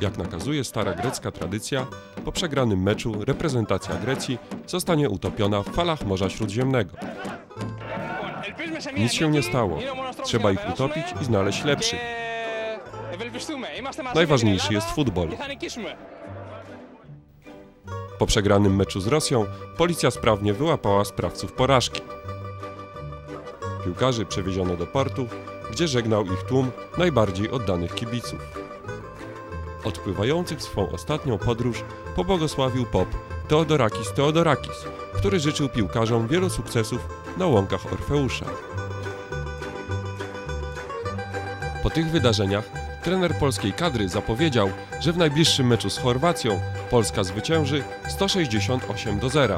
Jak nakazuje stara grecka tradycja, po przegranym meczu reprezentacja Grecji zostanie utopiona w falach Morza Śródziemnego. Nic się nie stało. Trzeba ich utopić i znaleźć lepszych. Najważniejszy jest futbol. Po przegranym meczu z Rosją policja sprawnie wyłapała sprawców porażki. Piłkarzy przewieziono do portu, gdzie żegnał ich tłum najbardziej oddanych kibiców. Odpływających swą ostatnią podróż pobłogosławił pop Teodorakis Teodorakis, który życzył piłkarzom wielu sukcesów na łąkach Orfeusza. Po tych wydarzeniach trener polskiej kadry zapowiedział, że w najbliższym meczu z Chorwacją Polska zwycięży 168 do 0.